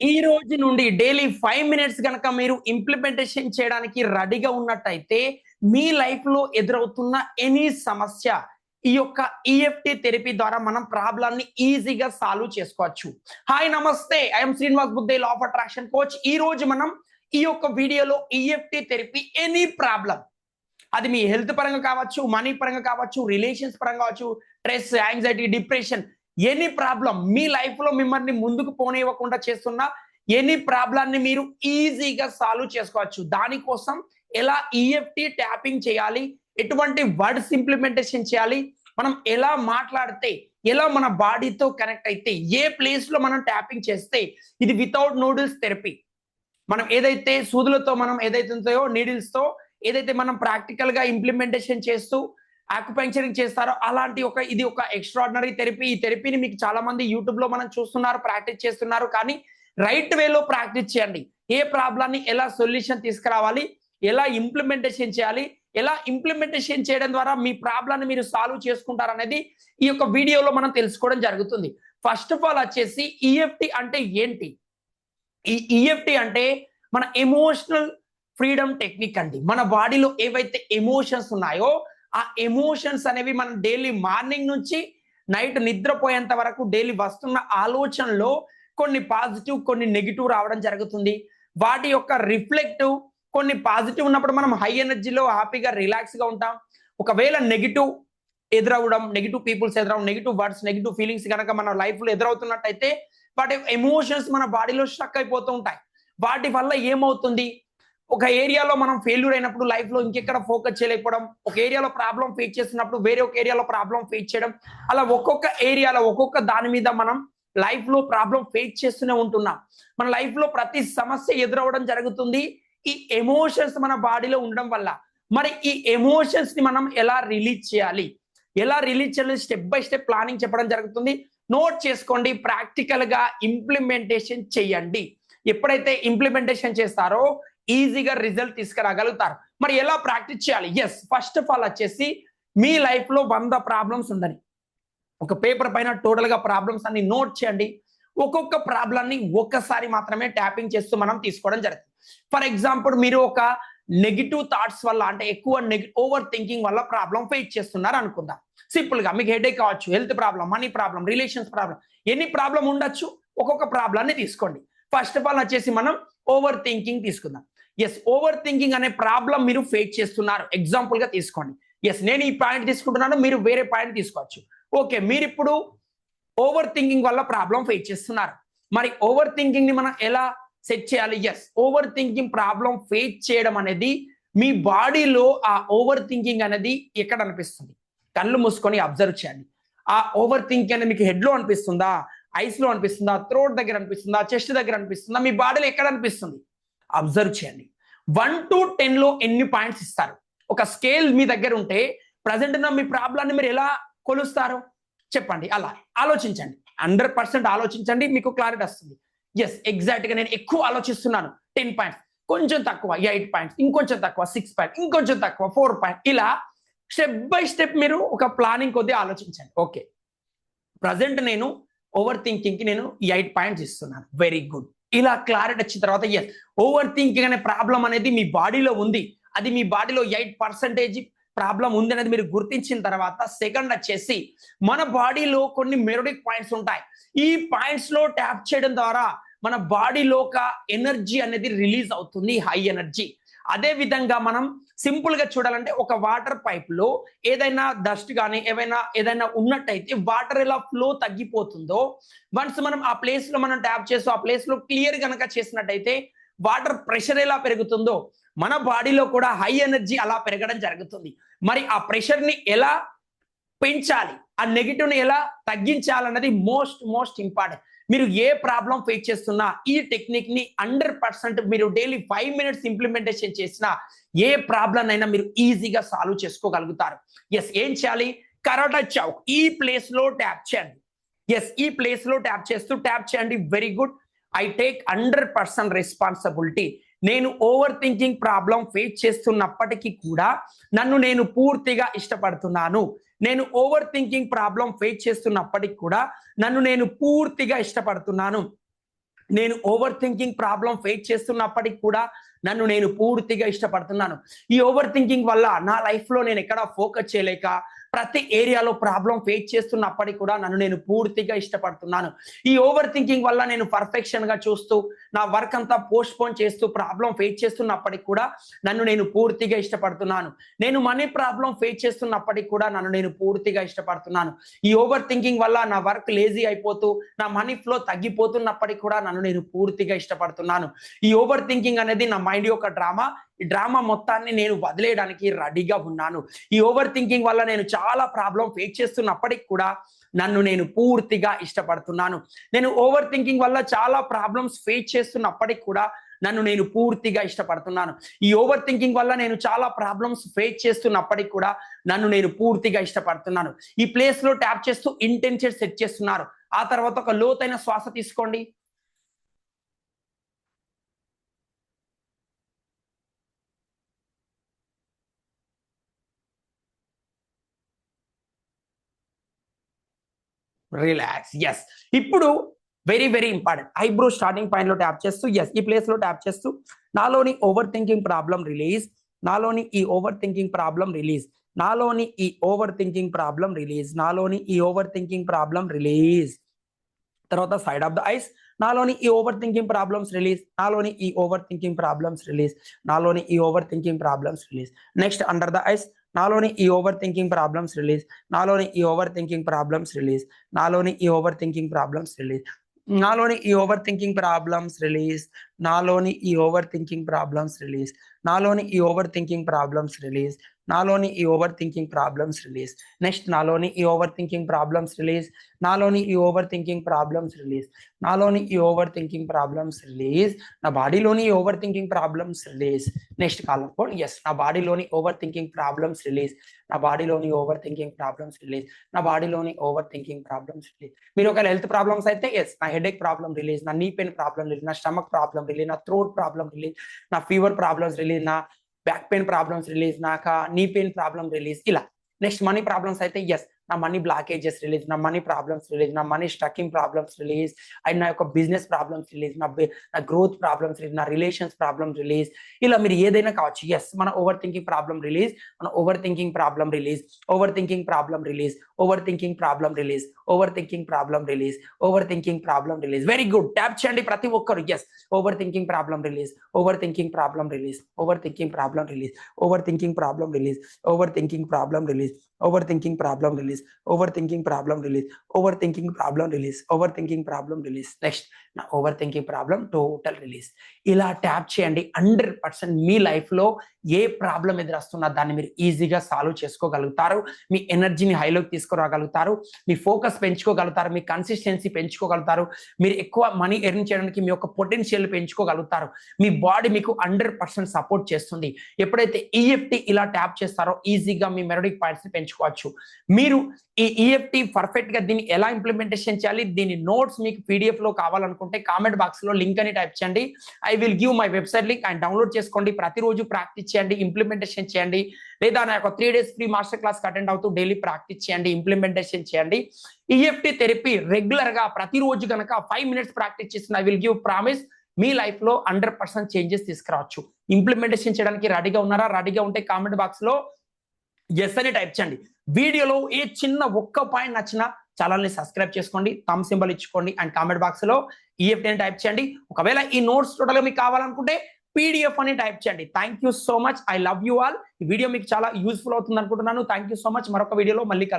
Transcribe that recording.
ఈ రోజు నుండి డైలీ ఫైవ్ మినిట్స్ కనుక మీరు ఇంప్లిమెంటేషన్ చేయడానికి రెడీగా ఉన్నట్టయితే మీ లైఫ్లో ఎదురవుతున్న ఎనీ సమస్య ఈ యొక్క ఈఎఫ్టి థెరపీ ద్వారా మనం ప్రాబ్లమ్ని ఈజీగా సాల్వ్ చేసుకోవచ్చు. హాయ్ నమస్తే. ఐఎమ్ శ్రీనివాస్ బుద్ధే లా ఆఫ్ అట్రాక్షన్ కోచ్ ఈ రోజు మనం ఈ యొక్క వీడియోలో ఈఎఫ్టి థెరపీ ఎనీ ప్రాబ్లం అది మీ హెల్త్ పరంగా కావచ్చు మనీ పరంగా కావచ్చు రిలేషన్స్ పరంగా కావచ్చు stress anxiety depression any problem మీ లైఫ్లో మిమ్మల్ని ముందుకు పోనివ్వకుండా చేస్తున్న ఎనీ ప్రాబ్లాన్ని మీరు ఈజీగా సాల్వ్ చేసుకోవచ్చు. దానికోసం ఎలా ఈఎఫ్టి ట్యాపింగ్ చేయాలి? ఎటువంటి వర్డ్స్ ఇంప్లిమెంటేషన్ చేయాలి? మనం ఎలా మాట్లాడితే ఎలా మన బాడీతో కనెక్ట్ అయితే ఏ ప్లేస్లో మనం ట్యాపింగ్ చేస్తే ఇది వితౌట్ నూడిల్స్ థెరపీ మనం ఏదైతే సూదులతో మనం ఏదైతే ఉంటాయో నీడిల్స్తో ఏదైతే మనం ప్రాక్టికల్గా ఇంప్లిమెంటేషన్ చేస్తూ ఆక్యుపెంచరింగ్ చేస్తారో అలాంటి ఒక ఇది ఒక ఎక్స్ట్రాడినరీ థెరపీ ఈ థెరపీని మీకు చాలా మంది యూట్యూబ్లో మనం చూస్తున్నారు ప్రాక్టీస్ చేస్తున్నారు. కానీ రైట్ వేలో ప్రాక్టీస్ చేయండి. ఏ ప్రాబ్లాన్ని ఎలా సొల్యూషన్ తీసుకురావాలి? ఎలా ఇంప్లిమెంటేషన్ చేయాలి? ఎలా ఇంప్లిమెంటేషన్ చేయడం ద్వారా మీ ప్రాబ్లాన్ని మీరు సాల్వ్ చేసుకుంటారు అనేది ఈ యొక్క వీడియోలో మనం తెలుసుకోవడం జరుగుతుంది. ఫస్ట్ ఆఫ్ ఆల్ వచ్చేసి ఈఎఫ్టి అంటే ఏంటి? ఈ ఈఎఫ్టి అంటే మన ఎమోషనల్ ఫ్రీడమ్ టెక్నిక్ అండి. మన బాడీలో ఏవైతే ఎమోషన్స్ ఉన్నాయో ఆ ఎమోషన్స్ అనేవి మనం డైలీ మార్నింగ్ నుంచి నైట్ నిద్రపోయేంత వరకు డైలీ వస్తున్న ఆలోచనలో కొన్ని పాజిటివ్ కొన్ని నెగిటివ్ రావడం జరుగుతుంది. వాటి యొక్క రిఫ్లెక్టివ్ కొన్ని పాజిటివ్ ఉన్నప్పుడు మనం హై ఎనర్జీలో హ్యాపీగా రిలాక్స్గా ఉంటాం. ఒకవేళ నెగిటివ్ ఎదురవడం నెగిటివ్ పీపుల్స్ ఎదురవడం నెగిటివ్ వర్డ్స్ నెగిటివ్ ఫీలింగ్స్ కనుక మన లైఫ్లో ఎదురవుతున్నట్టయితే వాటి ఎమోషన్స్ మన బాడీలో స్ట్రక్ అయిపోతూ ఉంటాయి. వాటి వల్ల ఏమవుతుంది? ఒక ఏరియాలో మనం ఫెయిల్యూర్ అయినప్పుడు లైఫ్లో ఇంకెక్కడ ఫోకస్ చేయలేకపోవడం ఒక ఏరియాలో ప్రాబ్లం ఫేస్ చేస్తున్నప్పుడు వేరే ఒక ఏరియాలో ప్రాబ్లం ఫేస్ చేయడం అలా ఒక్కొక్క ఏరియాలో ఒక్కొక్క దాని మీద మనం లైఫ్లో ప్రాబ్లం ఫేస్ చేస్తూనే ఉంటున్నాం. మన లైఫ్లో ప్రతి సమస్య ఎదురవడం జరుగుతుంది. ఈ ఎమోషన్స్ మన బాడీలో ఉండడం వల్ల. మరి ఈ ఎమోషన్స్ని మనం ఎలా రిలీజ్ చేయాలి? ఎలా రిలీజ్ చేయాలి? స్టెప్ బై స్టెప్ ప్లానింగ్ చెప్పడం జరుగుతుంది. నోట్ చేసుకోండి. ప్రాక్టికల్గా ఇంప్లిమెంటేషన్ చేయండి. ఎప్పుడైతే ఇంప్లిమెంటేషన్ చేస్తారో ఈజీగా రిజల్ట్ తీసుకురాగలుగుతారు. మరి ఎలా ప్రాక్టీస్ చేయాలి? ఎస్ ఫస్ట్ ఆఫ్ ఆల్ వచ్చేసి మీ లైఫ్లో వంద ప్రాబ్లమ్స్ ఉందని. ఒక పేపర్ పైన టోటల్గా ప్రాబ్లమ్స్ అన్ని నోట్ చేయండి. ఒక్కొక్క ప్రాబ్లమ్ని ఒక్కసారి మాత్రమే ట్యాపింగ్ చేస్తూ మనం తీసుకోవడం జరుగుతుంది. ఫర్ ఎగ్జాంపుల్ మీరు ఒక నెగిటివ్ థాట్స్ వల్ల అంటే ఎక్కువ ఓవర్ థింకింగ్ వల్ల ప్రాబ్లం ఫేస్ చేస్తున్నారు అనుకుందాం. సింపుల్గా మీకు హెడేక్ కావచ్చు health problem money problem relations problem ఎన్ని ప్రాబ్లం ఉండొచ్చు? ఒక్కొక్క ప్రాబ్లాన్ని తీసుకోండి. ఫస్ట్ ఆఫ్ ఆల్ వచ్చేసి మనం ఓవర్ థింకింగ్ తీసుకుందాం. ఎస్ ఓవర్ థింకింగ్ అనే ప్రాబ్లం మీరు ఫేస్ చేస్తున్నారు. ఎగ్జాంపుల్గా తీసుకోండి. ఎస్ నేను ఈ పాయింట్ తీసుకుంటున్నాను మీరు వేరే పాయింట్ తీసుకోవచ్చు. ఓకే మీరు ఇప్పుడు ఓవర్ థింకింగ్ వల్ల ప్రాబ్లం ఫేస్ చేస్తున్నారు. మరి ఓవర్ థింకింగ్ని మనం ఎలా సెట్ చేయాలి? Yes over thinking problem face చేయడం అనేది మీ బాడీలో ఆ ఓవర్ థింకింగ్ అనేది ఎక్కడ అనిపిస్తుంది? కళ్ళు మూసుకొని అబ్జర్వ్ చేయండి. ఆ ఓవర్ థింకింగ్ అనేది మీకు హెడ్లో అనిపిస్తుందా? ఐస్లో అనిపిస్తుందా? థ్రోట్ దగ్గర అనిపిస్తుందా? చెస్ట్ దగ్గర అనిపిస్తుందా? మీ బాడీలో ఎక్కడ అనిపిస్తుంది? అబ్జర్వ్ చేయండి. వన్ టు టెన్లో ఎన్ని పాయింట్స్ ఇస్తారు? ఒక స్కేల్ మీ దగ్గర ఉంటే ప్రజెంట్ ఉన్న మీ ప్రాబ్లాన్ని మీరు ఎలా కొలుస్తారు? చెప్పండి అలా. ఆలోచించండి. హండ్రెడ్ పర్సెంట్ ఆలోచించండి మీకు క్లారిటీ వస్తుంది. ఎస్ ఎగ్జాక్ట్గా నేను ఎక్కువ ఆలోచిస్తున్నాను. టెన్ పాయింట్స్ కొంచెం తక్కువ ఎయిట్ పాయింట్స్ ఇంకొంచెం తక్కువ సిక్స్ పాయింట్ ఇంకొంచెం తక్కువ ఫోర్ పాయింట్ ఇలా స్టెప్ బై స్టెప్ మీరు ఒక ప్లానింగ్ కొద్దీ ఆలోచించండి. ఓకే ప్రజెంట్ నేను ఓవర్ థింకింగ్కి నేను ఎయిట్ పాయింట్స్ ఇస్తున్నాను. వెరీ గుడ్ ఇలా క్లారిటీ వచ్చిన తర్వాత ఎస్ ఓవర్ థింకింగ్ అనే ప్రాబ్లం అనేది మీ బాడీలో ఉంది. అది మీ బాడీలో ఎయిట్ పర్సెంటేజ్ ప్రాబ్లం ఉంది అనేది మీరు గుర్తించిన తర్వాత సెకండ్ వచ్చేసి మన బాడీలో కొన్ని మెరోడిక్ పాయింట్స్ ఉంటాయి. ఈ పాయింట్స్లో ట్యాప్ చేయడం ద్వారా మన బాడీలో ఒక ఎనర్జీ అనేది రిలీజ్ అవుతుంది హై ఎనర్జీ అదే విధంగా మనం సింపుల్గా చూడాలంటే ఒక వాటర్ పైప్లో ఏదైనా డస్ట్ కానీ ఏవైనా ఏదైనా ఉన్నట్టయితే వాటర్ ఎలా ఫ్లో తగ్గిపోతుందో వన్స్ మనం ఆ ప్లేస్లో మనం ట్యాప్ చేస్తూ ఆ ప్లేస్లో క్లియర్ గనక చేసినట్టయితే వాటర్ ప్రెషర్ ఎలా పెరుగుతుందో మన బాడీలో కూడా హై ఎనర్జీ అలా పెరగడం జరుగుతుంది. మరి ఆ ప్రెషర్ని ఎలా పెంచాలి ఆ నెగిటివ్ని ఎలా తగ్గించాలన్నది మోస్ట్ మోస్ట్ ఇంపార్టెంట్. మీరు ఏ ప్రాబ్లం ఫేస్ చేస్తున్నా ఈ టెక్నిక్ని హండ్రెడ్ పర్సెంట్ మీరు డైలీ ఫైవ్ మినిట్స్ ఇంప్లిమెంటేషన్ చేసినా ఏ ప్రాబ్లం అయినా మీరు ఈజీగా సాల్వ్ చేసుకోగలుగుతారు. ఎస్ ఏం చేయాలి? కరాటా చౌక్. ఈ ప్లేస్లో ట్యాప్ చేయండి. ఎస్ ఈ ప్లేస్లో ట్యాప్ చేస్తూ ట్యాప్ చేయండి. Very good I take hundred percent responsibility నేను ఓవర్ థింకింగ్ ప్రాబ్లం ఫేస్ చేస్తున్నప్పటికీ కూడా నన్ను నేను పూర్తిగా ఇష్టపడుతున్నాను. నేను ఓవర్ థింకింగ్ ప్రాబ్లం ఫేస్ చేస్తున్నప్పటికి కూడా నన్ను నేను పూర్తిగా ఇష్టపడుతున్నాను. నేను ఓవర్ థింకింగ్ ప్రాబ్లం ఫేస్ చేస్తున్నప్పటికి కూడా నన్ను నేను పూర్తిగా ఇష్టపడుతున్నాను. ఈ ఓవర్ థింకింగ్ వల్ల నా లైఫ్లో నేను ఎక్కడ ఫోకస్ చేయలేక ప్రతి ఏరియాలో ప్రాబ్లం ఫేస్ చేస్తున్నప్పటికీ కూడా నన్ను నేను పూర్తిగా ఇష్టపడుతున్నాను. ఈ ఓవర్ థింకింగ్ వల్ల నేను పర్ఫెక్షన్గా చూస్తూ నా వర్క్ అంతా పోస్ట్ పోన్ చేస్తూ ప్రాబ్లం ఫేస్ చేస్తున్నప్పటికి కూడా నన్ను నేను పూర్తిగా ఇష్టపడుతున్నాను. నేను మనీ ప్రాబ్లం ఫేస్ చేస్తున్నప్పటికి కూడా నన్ను నేను పూర్తిగా ఇష్టపడుతున్నాను. ఈ ఓవర్ థింకింగ్ వల్ల నా వర్క్ లేజీ అయిపోతూ నా మనీ ఫ్లో తగ్గిపోతున్నప్పటికి కూడా నన్ను నేను పూర్తిగా ఇష్టపడుతున్నాను. ఈ ఓవర్ థింకింగ్ అనేది నా మైండ్ యొక్క డ్రామా ఈ డ్రామా మొత్తాన్ని నేను వదిలేయడానికి రెడీగా ఉన్నాను. ఈ ఓవర్ థింకింగ్ వల్ల నేను చాలా ప్రాబ్లం ఫేస్ చేస్తున్నప్పటికి కూడా నన్ను నేను పూర్తిగా ఇష్టపడుతున్నాను. నేను ఓవర్ థింకింగ్ వల్ల చాలా ప్రాబ్లమ్స్ ఫేస్ చేస్తున్నప్పటికి కూడా నన్ను నేను పూర్తిగా ఇష్టపడుతున్నాను. ఈ ఓవర్ థింకింగ్ వల్ల నేను చాలా ప్రాబ్లమ్స్ ఫేస్ చేస్తున్నప్పటికి కూడా నన్ను నేను పూర్తిగా ఇష్టపడుతున్నాను. ఈ ప్లేస్లో ట్యాప్ చేస్తూ ఇంటెన్షన్ సెట్ చేస్తున్నారు. ఆ తర్వాత ఒక లోతైన శ్వాస తీసుకోండి. రిలాక్స్ ఎస్ ఇప్పుడు very very important eyebrow starting పాయింట్లో ట్యాప్ చేస్తూ ఎస్ ఈ ప్లేస్లో ట్యాప్ చేస్తూ నాలోని ఓవర్ థింకింగ్ ప్రాబ్లం రిలీజ్ నాలోని ఈ ఓవర్ థింకింగ్ ప్రాబ్లం రిలీజ్ నాలోని ఈ ఓవర్ థింకింగ్ ప్రాబ్లం రిలీజ్ నాలోని ఈ ఓవర్ థింకింగ్ ప్రాబ్లం రిలీజ్ తర్వాత సైడ్ ఆఫ్ ద ఐస్ నాలోని ఈ ఓవర్ థింకింగ్ ప్రాబ్లమ్స్ రిలీజ్ నాలోని ఈ ఓవర్ థింకింగ్ ప్రాబ్లమ్స్ రిలీజ్ నాలోని ఈ over thinking problems release next under the eyes నాలోని ఈ ఓవర్ థింకింగ్ ప్రాబ్లమ్స్ రిలీజ్ నాలోని ఈ ఓవర్ థింకింగ్ ప్రాబ్లమ్స్ రిలీజ్ నాలోని ఈ ఓవర్ థింకింగ్ ప్రాబ్లమ్స్ రిలీజ్ నాలోని ఈ ఓవర్ థింకింగ్ ప్రాబ్లమ్స్ రిలీజ్ నాలోని ఈ ఓవర్ థింకింగ్ ప్రాబ్లమ్స్ రిలీజ్ నాలోని ఈ ఓవర్ థింకింగ్ ప్రాబ్లమ్స్ రిలీజ్ నాలోని ఈ over thinking problems release. Next నాలోని ఈ ఓవర్ థింకింగ్ ప్రాబ్లమ్స్ రిలీజ్. నాలోని ఈ ఓవర్ థింకింగ్ ప్రాబ్లమ్స్ రిలీజ్. నాలోని ఈ ఓవర్ థింకింగ్ ప్రాబ్లమ్స్ రిలీజ్. నా బాడీలోని over thinking problems release. Next కాలం కోడ్ ఎస్ నా బాడీలోని ఓవర్ థింకింగ్ ప్రాబ్లమ్స్ రిలీజ్. నా బాడీలోని ఓవర్ థింకింగ్ ప్రాబ్లమ్స్ రిలీజ్. నా బాడీలోని ఓవర్ థింకింగ్ ప్రాబ్లమ్స్ రిలీజ్. మీరు ఒకవేళ హెల్త్ ప్రాబ్లమ్స్ అయితే ఎస్ నా హెడేక్ ప్రాబ్లమ్ రిలీజ్. నా నీ పెయిన్ ప్రాబ్లమ్ రిలీజ్. నా స్టమక్ ప్రాబ్లమ్ రిలీజ్. నా థ్రోట్ ప్రాబ్లమ్ రిలీజ్. నా ఫీవర్ ప్రాబ్లమ్స్ రిలీజ్. నా బ్యాక్ పెయిన్ ప్రాబ్లమ్స్ రిలీజ్ నాక నీ పెయిన్ ప్రాబ్లమ్ రిలీజ్ ఇలా. నెక్స్ట్ మనీ ప్రాబ్లమ్స్ అయితే ఎస్ నా మనీ బ్లాకేజెస్ రిలీజ్ నా మనీ ప్రాబ్లమ్స్ రిలీజ్ నా money stucking problems release and నా యొక్క బిజినెస్ ప్రాబ్లమ్స్ రిలీజ్ నా నా గ్రోత్ ప్రాబ్లమ్స్ రిలీజ్ నా రిలేషన్స్ ప్రాబ్లమ్స్ రిలీజ్ ఇలా మీరు ఏదైనా కావచ్చు ఎస్ మన ఓవర్ థింకింగ్ ప్రాబ్లమ్ రిలీజ్ మన over thinking problem release over thinking problem release over thinking problem release over thinking problem release over thinking problem release very good tap చేయండి ప్రతి ఒక్కరు yes over thinking problem release over thinking problem release over thinking problem release over thinking problem release over thinking problem release over thinking problem release release over thinking problem release over thinking problem release over thinking problem release next నా over thinking problem total release ఇలా tap చేయండి. Hundred percent మీ లైఫ్లో ఏ problem ఎదురస్తున్నా దాన్ని మీరు ఈజీగా solve చేసుకోగలుగుతారు. మీ ఎనర్జీని హైలోకి తీసుకురాగలుగుతారు. మీ ఫోకస్ పెంచుకోగలుగుతారు. మీ కన్సిస్టెన్సీ పెంచుకోగలుగుతారు. మీరు ఎక్కువ మనీ ఎర్న్ చేయడానికి మీ యొక్క పొటెన్షియల్ పెంచుకోగలుగుతారు. మీ బాడీ మీకు హండ్రెడ్ పర్సెంట్ సపోర్ట్ చేస్తుంది. ఎప్పుడైతే ఈఎఫ్టీ ఇలా ట్యాప్ చేస్తారో ఈజీగా మీ మెరడిక్ పాయింట్స్ని పెంచుకోవచ్చు. మీరు ఈ ఈఎఫ్టీ పర్ఫెక్ట్గా దీన్ని ఎలా ఇంప్లిమెంటేషన్ చేయాలి? దీని నోట్స్ మీకు పీడిఎఫ్లో కావాలనుకుంటే కామెంట్ బాక్స్లో లింక్ అని టైప్ చేయండి. I will give my website link and download చేసుకోండి. ప్రతిరోజు ప్రాక్టీస్ చేయండి ఇంప్లిమెంటేషన్ చేయండి లేదా నా యొక్క three days free master class attend అవుతూ డైలీ ప్రాక్టీస్ చేయండి ఇంప్లిమెంటేషన్ చేయండి. ఈఎఫ్టీ థెరపీ రెగ్యులర్గా ప్రతిరోజు కనుక ఫైవ్ మినిట్స్ ప్రాక్టీస్ చేసిన ఐ విల్ గివ్ ప్రామిస్ మీ లైఫ్లో హండ్రెడ్ పర్సెంట్ చేంజెస్ తీసుకురావచ్చు. ఇంప్లిమెంటేషన్ చేయడానికి రెడీగా ఉన్నారా? రెడీగా ఉంటే కామెంట్ బాక్స్లో ఎస్ అని టైప్ చేయండి. వీడియోలో ఏ చిన్న ఒక్క పాయింట్ నచ్చినా ఛానల్ని సబ్స్క్రైబ్ చేసుకోండి థమ్ సింబల్ ఇచ్చుకోండి అండ్ కామెంట్ బాక్స్లో ఈఎఫ్టీ అని టైప్ చేయండి. ఒకవేళ ఈ నోట్స్ టోటల్గా మీకు కావాలనుకుంటే పీడిఎఫ్ అని టైప్ చేయండి. Thank you so much I love you all ఈ వీడియో మీకు చాలా యూస్ఫుల్ అవుతుంది అనుకుంటున్నాను. థ్యాంక్ యూ సో మచ్ మరొక వీడియోలో మళ్ళీ కలుద్దాం.